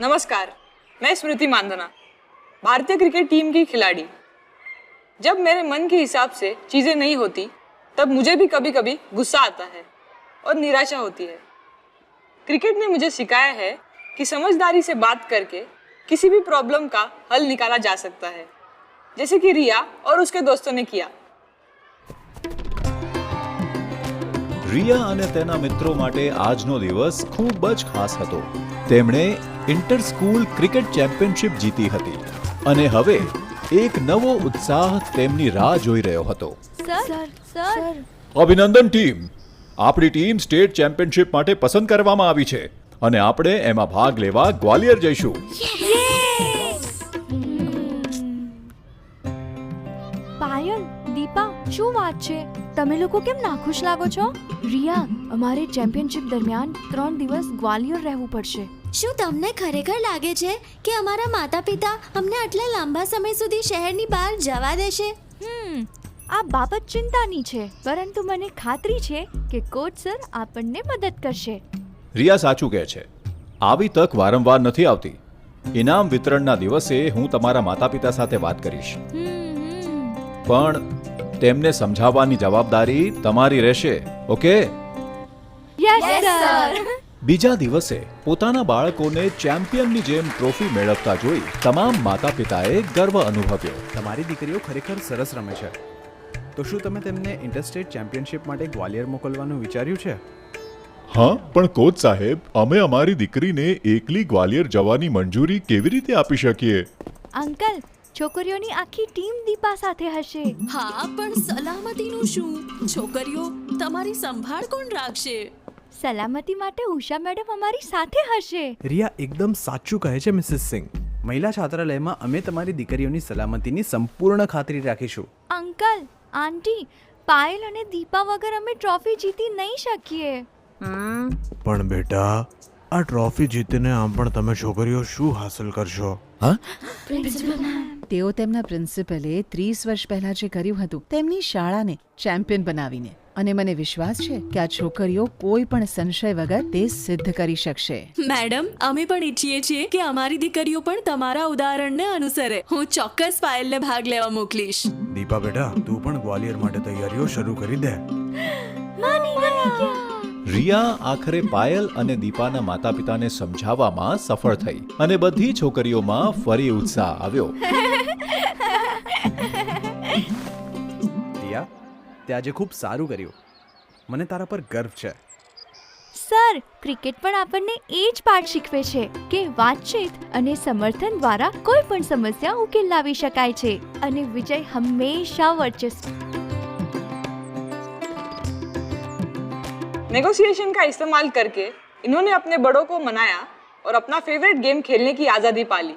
नमस्कार, मैं स्मृति मानधना भारतीय क्रिकेट टीम की खिलाड़ी। जब मेरे मन के हिसाब से चीज़ें नहीं होती, तब मुझे भी कभी कभी गुस्सा आता है और निराशा होती है। क्रिकेट ने मुझे सिखाया है कि समझदारी से बात करके किसी भी प्रॉब्लम का हल निकाला जा सकता है, जैसे कि रिया और उसके दोस्तों ने किया। રિયા અને તેના મિત્રો માટે આજનો દિવસ ખૂબ જ ખાસ હતો. તેમણે ઇન્ટર સ્કૂલ ક્રિકેટ ચેમ્પિયનશિપ જીતી હતી અને હવે એક નવો ઉત્સાહ તેમની રાહ જોઈ રહ્યો હતો. અભિનંદન ટીમ! આપણી ટીમ સ્ટેટ ચેમ્પિયનશિપ માટે પસંદ કરવામાં આવી છે અને આપણે એમાં ભાગ લેવા ગ્વાલિયર જઈશું. શું વાત છે? તમે લોકો કેમ નાખુશ લાગો છો? રિયા અમારે ચેમ્પિયનશિપ દરમિયાન ત્રણ દિવસ ગ્વાલિયર રહેવું પડશે. શું તમને ખરેખર લાગે છે કે અમારા માતા પિતા અમને આટલા લાંબા સમય સુધી શહેરની બહાર જવા દેશે? હમ આ બાબત ચિંતાની છે પરંતુ મને ખાતરી છે કે કોચ સર આપણને મદદ કરશે. રિયા સાચું કહે છે. આવી તક વારંવાર નથી આવતી. ઇનામ વિતરણના દિવસે હું તમારા માતા પિતા સાથે વાત કરીશ. હમ હમ. પણ તેમને સમજાવવાની જવાબદારી તમારી રહેશે ઓકે? યસ સર બીજા દિવસે પોતાના બાળકોને ચેમ્પિયનની જેમ ટ્રોફી મેળવતા જોઈ તમામ માતા પિતાએ ગર્વ અનુભવ્યો. તમારી દીકરીઓ ખરેખર સરસ રમે છે. તો શું તમે તેમને ઇન્ટરસ્ટેટ ચેમ્પિયનશિપ માટે ગ્વાલિયર મોકલવાનું વિચાર્યું છે? હા પણ કોચ સાહેબ અમે અમારી દીકરીને એકલી ગ્વાલિયર જવાની મંજૂરી કેવી રીતે આપી શકીએ? અંકલ છોકરીઓની આખી ટીમ દીપા સાથે હશે. હા પણ સલામતીનું શું? છોકરીઓ તમારી સંભાળ કોણ રાખશે? સલામતી માટે ઉષા મેડમ અમારી સાથે હશે. રિયા એકદમ સાચું કહે છે મિસિસ સિંઘ મહિલા છાત્રાલયમાં અમે તમારી દીકરીઓની સલામતીની સંપૂર્ણ ખાતરી રાખીશું. અંકલ આંટી પાયલ અને દીપા વગર અમે ટ્રોફી જીતી નહીં શકીએ. પણ બેટા આ ટ્રોફી જીતીને આમ પણ તમે છોકરીઓ શું હાંસલ કરશો? તેઓ તેમના પ્રિન્સિપલે ત્રીસ વર્ષ પહેલા જે કર્યું હતું તેમની શાળાને ચેમ્પિયન બનાવીને. અને મને વિશ્વાસ છે કે આ છોકરીઓ કોઈ પણ સંશય વગર તે સિદ્ધ કરી શકશે. મેડમ અમે પણ ઈચ્છીએ છીએ કે અમારી દીકરીઓ પણ તમારા ઉદાહરણને અનુસરે. હું ચોક્કસ પાયલને ભાગ લેવા મોકલીશ. દીપા બેટા તું પણ ગ્વાલિયર માટે તૈયારીઓ શરૂ કરી દે. રિયા આખરે પાયલ અને દીપાના માતા પિતાને સમજાવવામાં સફળ થઈ અને બધી છોકરીઓમાં ફરી ઉત્સાહ આવ્યો. તે આજે ખૂબ સારું કર્યું મને તારા પર ગર્વ છે સર ક્રિકેટ પણ આપણને એ જ પાઠ શીખવે છે કે વાતચીત અને સમર્થન દ્વારા કોઈ પણ સમસ્યા ઉકેલ લાવી શકાય છે અને વિજય હંમેશા વર્ચસ્વ नेगोशिएशन का इस्तेमाल करके इन्होंने अपने बड़ों को मनाया और अपना फेवरेट गेम खेलने की आज़ादी पाली